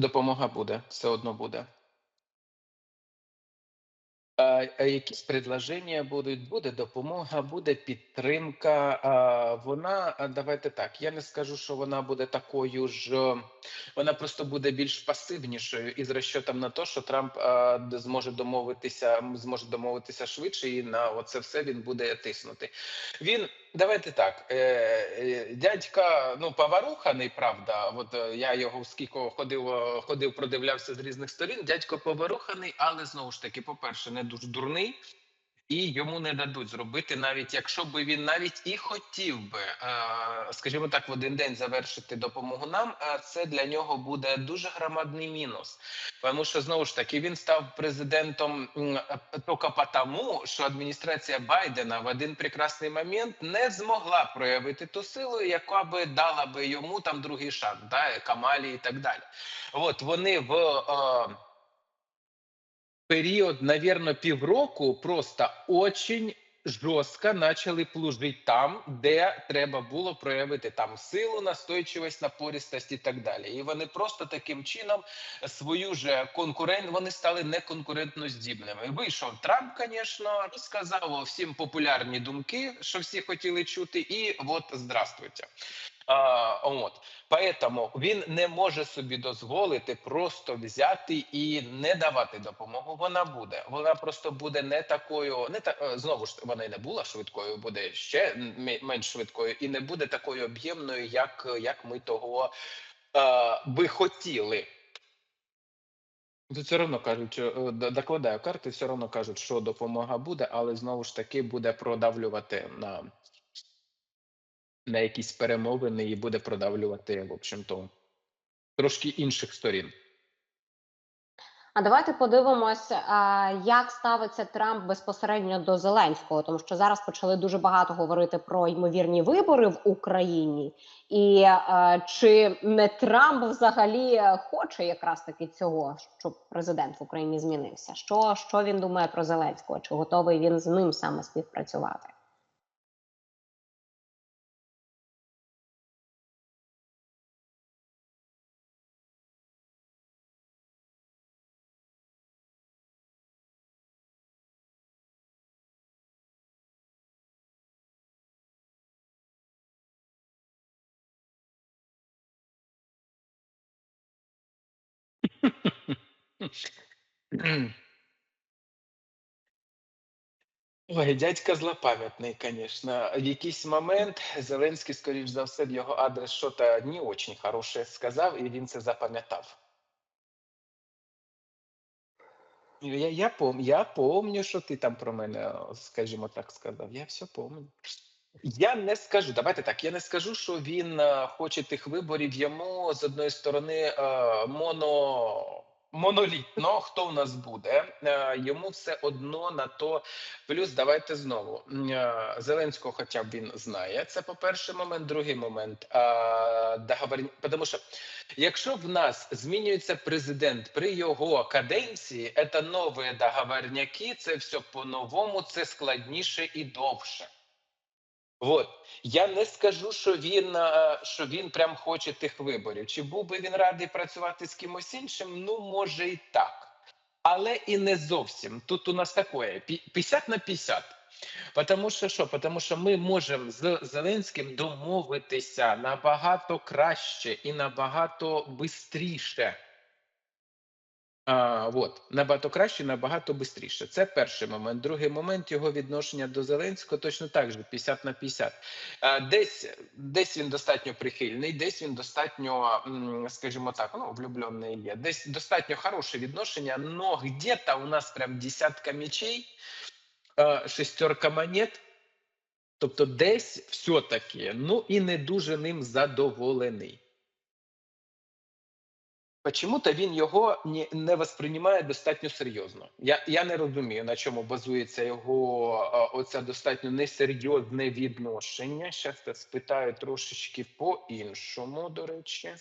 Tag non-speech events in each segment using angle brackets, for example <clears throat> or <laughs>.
Допомога буде, все одно буде. А, якісь предложення будуть, буде допомога, буде підтримка. А, вона, давайте так, я не скажу, що вона буде такою ж, вона просто буде більш пасивнішою із розчотом на те, що Трамп а, зможе домовитися, зможе домовитися швидше, і на оце все він буде тиснути. Він, давайте так, е, е, дядька, ну, поворуханий, правда, от е, я його скільки ходив, ходив, продивлявся з різних сторін, дядько поворуханий, але знову ж таки, по-перше, не дуже дурний. І йому не дадуть зробити, навіть якщо би він навіть і хотів би, е, скажімо так, в один день завершити допомогу нам, а це для нього буде дуже громадний мінус. Тому що знову ж таки він став президентом е, тільки тому, що адміністрація Байдена в один прекрасний момент не змогла проявити ту силу, яка би дала би йому там другий шанс, да, Камалі і так далі. От вони в. Период, наверное, півроку просто очень жорстко почали плужити там, де треба було проявити там силу, настойчивість, напористость і так далі. І вони просто таким чином свою же конкурент, вони стали неконкурентно здібними. Вийшов Трамп, звісно, розказав всім популярні думки, що всі хотіли чути, і от здравствуйте. А, от Поэтому він не може собі дозволити просто взяти і не давати допомогу. Вона буде. Вона просто буде не такою, не та е, знову ж вона й не була швидкою, буде ще менш швидкою, і не буде такою об'ємною, як, як ми того е, би хотіли. Тут все одно кажуть, е, докладаю карти, все одно кажуть, що допомога буде, але знову ж таки буде продавлювати на, на якісь перемовини і буде продавлювати, в общем-то, трошки інших сторін. А давайте подивимось, як ставиться Трамп безпосередньо до Зеленського, тому що зараз почали дуже багато говорити про ймовірні вибори в Україні, і чи не Трамп взагалі хоче якраз таки цього, щоб президент в Україні змінився? Що, що він думає про Зеленського? Чи готовий він з ним саме співпрацювати? Ой, дядька злопам'ятний, конечно. В якийсь момент Зеленський, скоріш за все, в його адрес щось не очень хороше сказав, і він це запам'ятав. Я, я, пом, я помню, що ти там про мене, скажімо так, сказав. Я все помню. Я не скажу, давайте так. Я не скажу, що він е, хоче тих виборів. Йому з одної сторони е, моно. Монолітно, хто в нас буде, е, йому все одно на то. Плюс давайте знову е, Зеленського, хоча б він знає. Це по перший момент. Другий момент е, договор... тому що якщо в нас змінюється президент при його каденції, це нові договорняки, це все по-новому, це складніше і довше. Вот я не скажу, що він е, що він прям хоче тих виборів. Чи був би він радий працювати з кимось іншим? Ну може і так, але і не зовсім. Тут у нас таке пі- 50 на 50. Потому що що? Потому що ми можемо з Зеленським домовитися набагато краще і набагато бистріше. А, от, набагато краще, набагато швидше. Це перший момент. Другий момент його відношення до Зеленського точно так же 50 на 50. А, десь, десь він достатньо прихильний, десь він достатньо, скажімо так, ну, влюблений є. Десь достатньо хороше відношення, но где-то у нас прям десятка мечей, шестерка монет. Тобто, десь все-таки, ну і не дуже ним задоволений. Почему-то він його не, не восприймає достатньо серйозно. Я, я не розумію, на чому базується його а, оце достатньо несерйозне відношення. Щас спитаю трошечки по-іншому, до речі.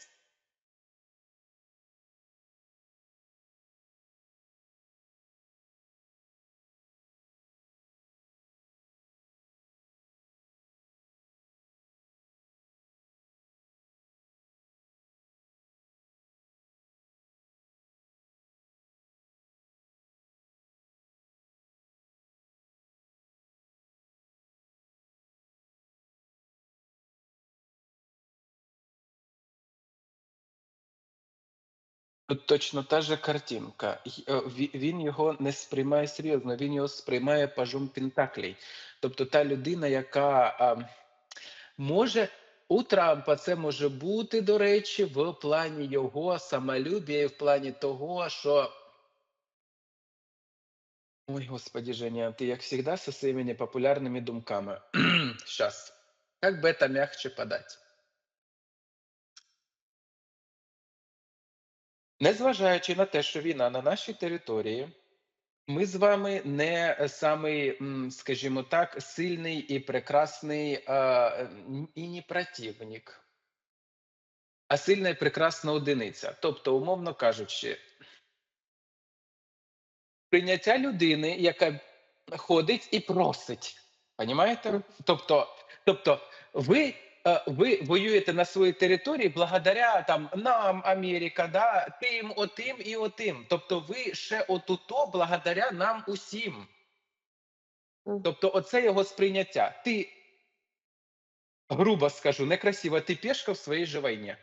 точно та же картинка. Й- е, ві- Він його не сприймає серйозно, він його сприймає пажом Пентаклей. Тобто та людина, яка а, може. У Трампа це може бути, до речі, в плані його самолюбія, і в плані того, що. Ой, господи, Женя, ты, як всегда, со своими непопулярными думками. <clears throat> Сейчас. Как бы это мягче подать? Незважаючи на те, що війна на нашій території, ми з вами не е, самий, скажімо так, сильний і прекрасний е, н- і не противник, а сильна і прекрасна одиниця. Тобто, умовно кажучи, прийняття людини, яка ходить і просить. Понімаєте? Тобто, тобто ви, е, ви воюєте на своїй території благодаря там нам, Америка, да, тим, отим і отим. Тобто, ви ще отуто благодаря нам усім. Тобто, оце його сприйняття. Ти, грубо скажу, некрасиво, ти пешка в своїй же війні.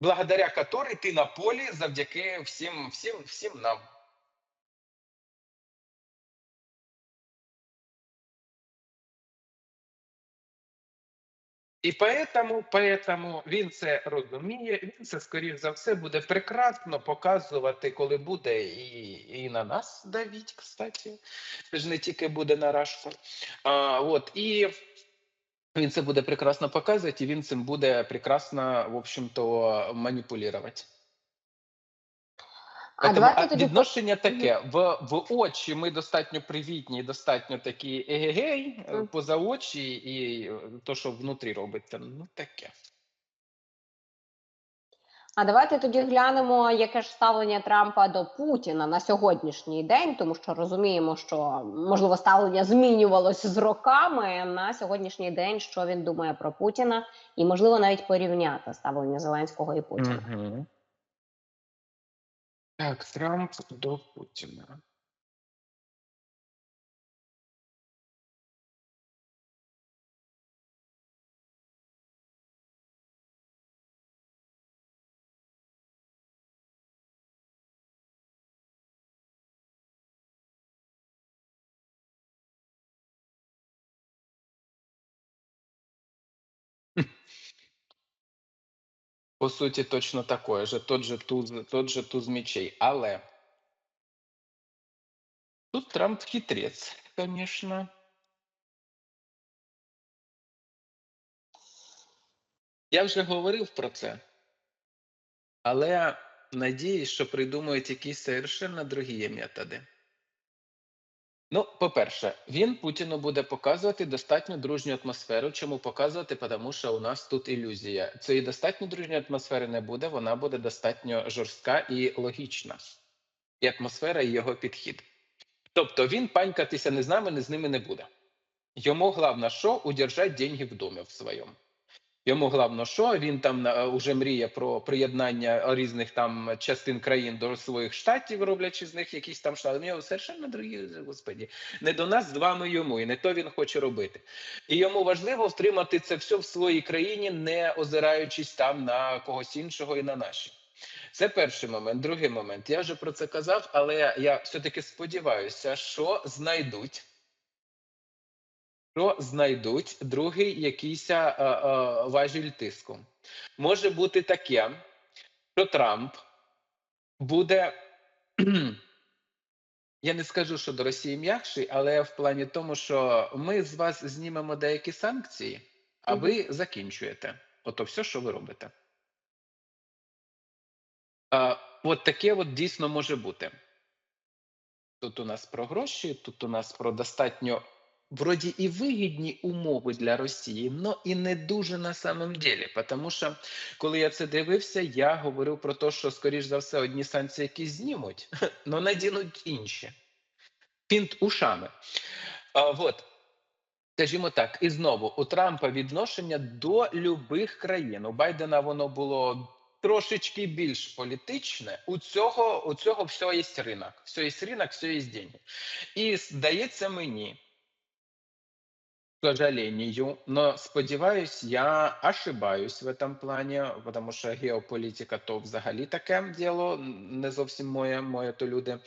Благодаря которой ти на полі завдяки всім, всім, всім нам. І поэтому, поэтому він це розуміє, він це, скоріш за все, буде прекрасно показувати, коли буде і, і на нас давіть, кстати. Ж не тільки буде на рашку. А, от, і він це буде прекрасно показувати, і він цим буде прекрасно, в общем-то, маніпулювати. А давайте тоді відношення таке: в, в очі ми достатньо привітні, достатньо такі егегей, поза очі, і е, то, що внутрі робиться, ну таке. А давайте тоді глянемо, яке ж ставлення Трампа до Путіна на сьогоднішній день, тому що розуміємо, що можливо ставлення змінювалося з роками на сьогоднішній день, що він думає про Путіна, і можливо навіть порівняти ставлення Зеленського і Путіна. Мгм. Так, Трамп до Путіна. По суті, точно такое же, тот же туз, тот же туз мечей. Але тут Трамп хитрець, звісно. Я вже говорив про це, але надіюсь, що придумають якісь совершенно другі методи. Ну, по-перше, він Путіну буде показувати достатньо дружню атмосферу. Чому показувати? Тому що у нас тут ілюзія. Цієї достатньо дружньої атмосфери не буде, вона буде достатньо жорстка і логічна. І атмосфера, і його підхід. Тобто він панькатися не з нами, не з ними не буде. Йому головне, що удержать деньги в домі в своєму. Йому головне, що він там е, уже мріє про приєднання різних там частин країн до своїх штатів, роблячи з них якісь там штати. У нього совершенно другі, господі, не до нас з вами йому, і не то він хоче робити. І йому важливо втримати це все в своїй країні, не озираючись там на когось іншого і на наші. Це перший момент. Другий момент. Я вже про це казав, але я все-таки сподіваюся, що знайдуть. Що знайдуть другий якийсь а, а, важіль тиску. Може бути таке, що Трамп буде. <clears throat> Я не скажу, що до Росії м'якший, але в плані тому, що ми з вас знімемо деякі санкції, а ви закінчуєте. Ото все, що ви робите. А, от таке от дійсно може бути. Тут у нас про гроші, тут у нас про достатньо вроді і вигідні умови для Росії, але і не дуже на самом деле. Тому що коли я це дивився, я говорив про те, що, скоріш за все, одні санкції якісь знімуть, <laughs> але надінуть інші. Фінт ушами. А, от. Скажімо так, і знову у Трампа відношення до любих країн. У Байдена воно було трошечки більш політичне. У цього у цього все є ринок. Все є ринок, все є деньги. І здається мені, сожалению, но сподіваюсь, я ошибаюсь в этом плані, тому що геополітика то взагалі таке діло, не зовсім моє, моє то люди.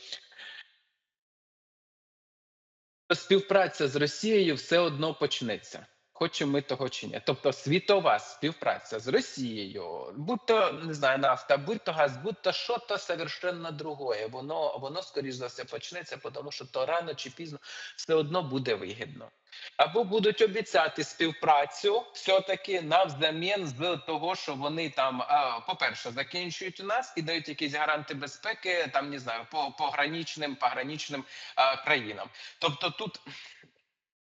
Співпраця з Росією все одно почнеться. Хочемо ми того чи ні. Тобто світова співпраця з Росією, будь то не знаю, нафта, будь то газ, будь то що то совершенно другое. Воно воно скоріш за все почнеться, тому що то рано чи пізно все одно буде вигідно. Або будуть обіцяти співпрацю все-таки навзамін з того, що вони там, по-перше, закінчують у нас і дають якісь гаранти безпеки, там не знаю, по пограничним, пограничним а, країнам. Тобто тут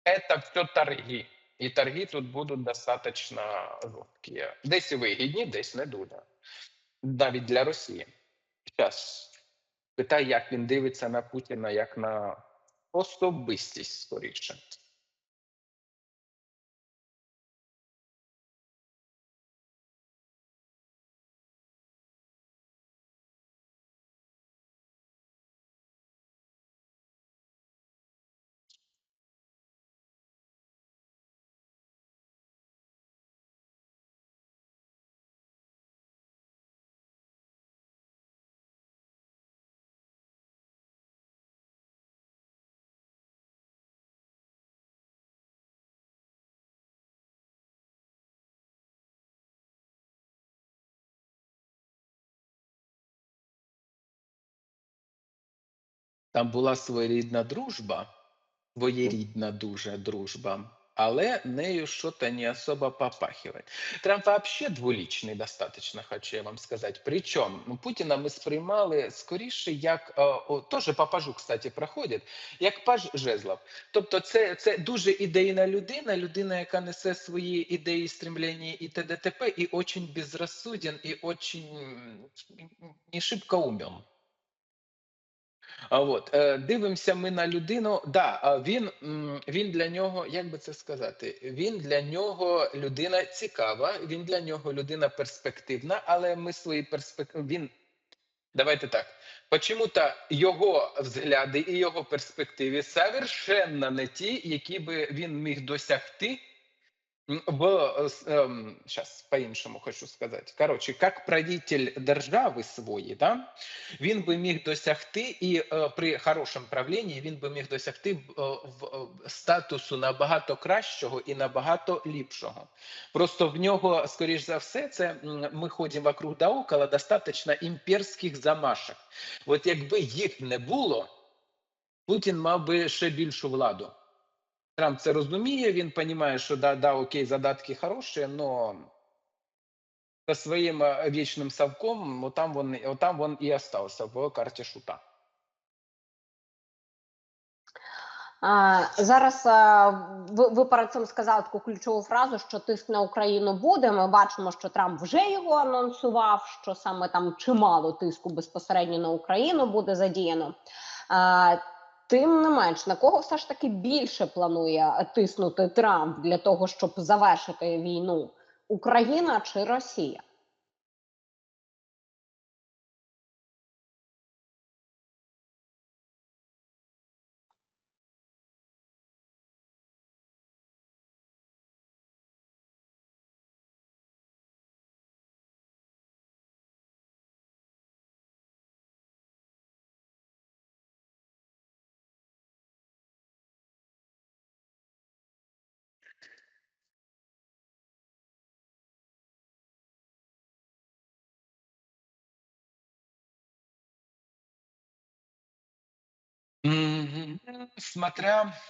це все торги. І торги тут будуть достатньо жорсткі. Десь вигідні, десь не дуже. Навіть для Росії. Зараз питаю, як він дивиться на Путіна як на особистість скоріше. Там була своєрідна дружба, своєрідна дуже дружба, але нею що-то не особо попахивает. Трамп вообще двуличний достаточно, хочу я вам сказати. Причому ну, Путіна ми сприймали скоріше як, е, теж по пажу, кстати, проходить, як паж жезлов. Тобто це, це дуже ідейна людина, людина, яка несе свої ідеї, стремлення і т.д. т.п. і очень безрассуден, і очень не шибко умен. От е, дивимося ми на людину. Да, він, він для нього, як би це сказати, він для нього людина цікава, він для нього людина перспективна, але ми свої перспективи. Він давайте так. Почему-то його взгляди і його перспективи совершенно не ті, які би він міг досягти. В сейчас по-іншому хочу сказати. Коротше, як правитель держави своєї, да, він би міг досягти, і е, при хорошому правлінні він би міг досягти е, е, статусу набагато кращого і набагато ліпшого. Просто в нього, скоріш за все, це ми ходимо вокруг да около достатньо імперських замашок. От якби їх не було, Путін мав би ще більшу владу. Трамп це розуміє, він розуміє, що да, да, окей, задатки хороші, але со своїм е, вічним совком, отам він, отам він і остався в карті шута. А, зараз а, ви, ви перед цим сказали таку ключову фразу, що тиск на Україну буде. Ми бачимо, що Трамп вже його анонсував, що саме там чимало тиску безпосередньо на Україну буде задіяно. А, тим не менш, на кого все ж таки більше планує тиснути Трамп для того, щоб завершити війну? Україна чи Росія? Смотря,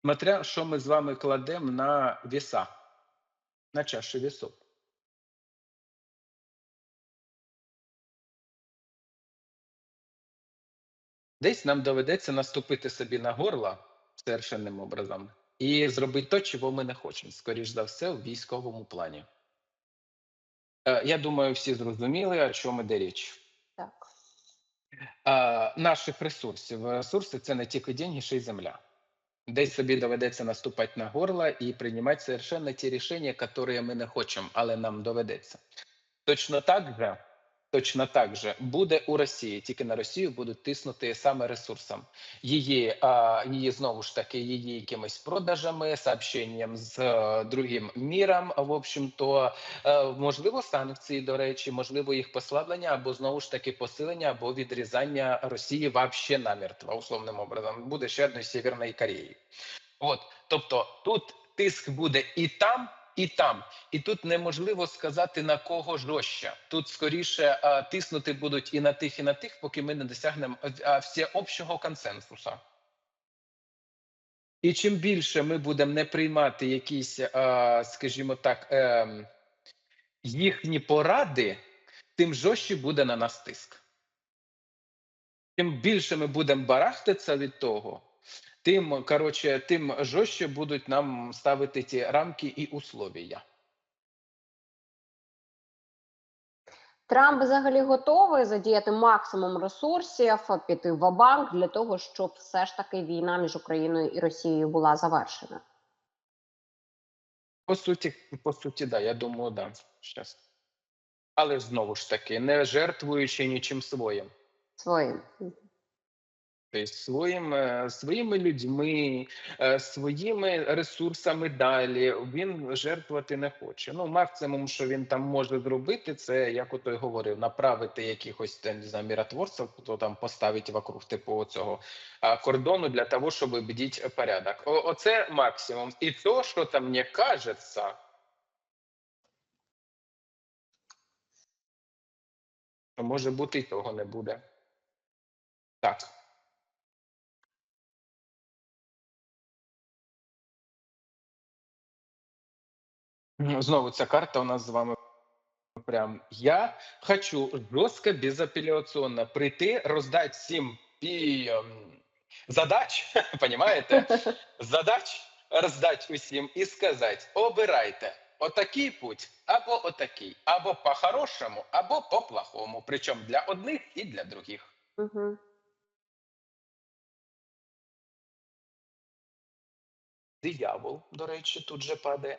смотря, що ми з вами кладемо на віса, на чаші весов. Десь нам доведеться наступити собі на горло совершенним образом і зробити те, чого ми не хочемо, скоріш за все, в військовому плані. Е, Я думаю, всі зрозуміли, о чому йде річ. Так. Наших ресурсів. Ресурси це не тільки деньги, ще й земля. Десь собі доведеться наступати на горло і приймати совершенно ті рішення, які ми не хочемо, але нам доведеться. Точно так же точно так же буде у Росії. Тільки на Росію будуть тиснути саме ресурсом. Її, а, її знову ж таки, її якимись продажами, сообщенням з е, другим міром. В общем-то, е, можливо, санкції, до речі, можливо, їх послаблення або знову ж таки посилення або відрізання Росії вообще намертво, условним образом. Буде ще одної Северної Кореї. От, тобто, тут тиск буде і там. І там, і тут неможливо сказати на кого жорстче. Тут скоріше а, тиснути будуть і на тих, і на тих, поки ми не досягнемо а, всеобщого консенсусу. І чим більше ми будемо не приймати якісь, а, скажімо так, ем, їхні поради, тим жорстче буде на нас тиск. Чим більше ми будемо барахтатися від того, тим коротше, тим жорстче будуть нам ставити ті рамки і условия. Трамп взагалі готовий задіяти максимум ресурсів, піти в банк для того, щоб все ж таки війна між Україною і Росією була завершена. По суті, по суті, да, я думаю, да. Щас. Але знову ж таки, не жертвуючи нічим своїм. Своїм. Тобто своїм, своїми людьми, е, своїми ресурсами далі він жертвувати не хоче. Ну, максимум, що він там може зробити, це як ото й говорив, направити якихось там, не знаю, миротворців, хто там поставить вокруг типу цього кордону для того, щоб бдіть порядок. О, оце максимум. І то, що там мені кажеться, може бути і того не буде. Так. Знову ця карта у нас з вами прям. Я хочу жорстко, безапеляційно прийти, роздати всім пі... ем, задач, <laughs> понімаєте? <laughs> Задач роздати усім і сказати: обирайте отакий путь, або отакий, або по-хорошому, або по-плохому. Причому для одних і для других. Угу. Диявол, до речі, тут же падає.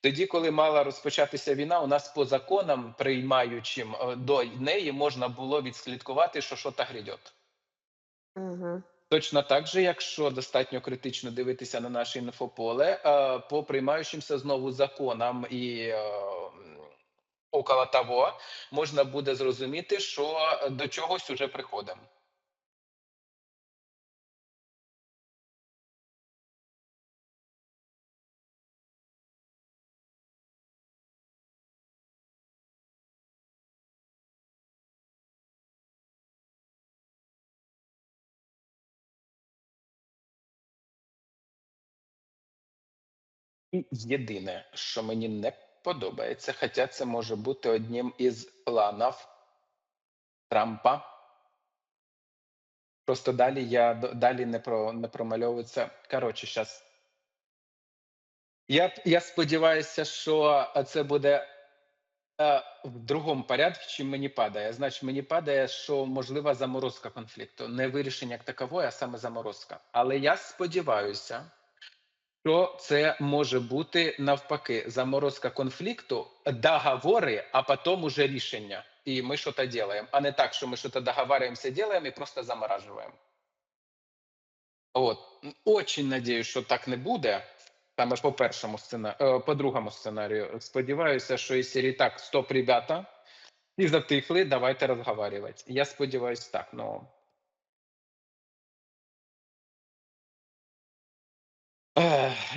Тоді, коли мала розпочатися війна, у нас по законам, приймаючим е, до неї, можна було відслідкувати, що що та грядет. Угу. Точно так же, якщо достатньо критично дивитися на наше інфополе, е, по приймаючимся знову законам і е, около того, можна буде зрозуміти, що до чогось уже приходимо. І єдине, що мені не подобається, хоча це може бути одним із планів Трампа. Просто далі я далі не про не промальовується. Коротше, зараз. Я, я сподіваюся, що це буде е, в другому порядку, чим мені падає. Значить, мені падає, що можлива заморозка конфлікту. Не вирішення як такової, а саме заморозка. Але я сподіваюся, що це може бути навпаки заморозка конфлікту, договори, а потім уже рішення. І ми щось робимо. А не так, що ми щось договариваемся, делаем і просто заморажуємо. От. Очень надіюсь, що так не буде. Саме по першому сценарію, по другому сценарію. Сподіваюся, що із серії так, стоп, ребята, і затихли, давайте розговорювати. Я сподіваюся, так. Ну,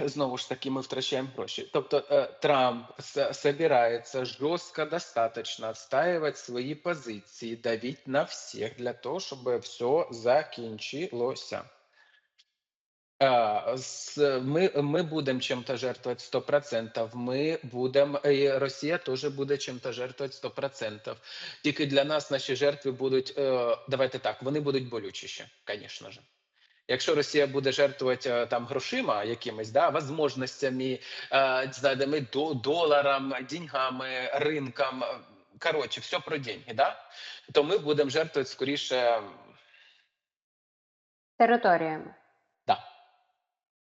Знову ж таки, ми втрачаємо гроші. Тобто е, Трамп собирається жорстко достаточно отстаивать свої позиції, давить на всіх для того, щоб все закінчилося. А, с мы мы будем чем-то жертвовать 100 Ми будем і Росія теж буде чим-то жертвувати 100 Тільки для нас наші жертви будуть, е, давайте так, вони будуть болючіші, звісно ж. Якщо Росія буде жертвувати е, там грошима якимись, да, знайдемо не знаю, там, до, доларам, деньгами, ринком, е, коротше, все про деньги, да, то ми будемо жертвувати скоріше Територіями.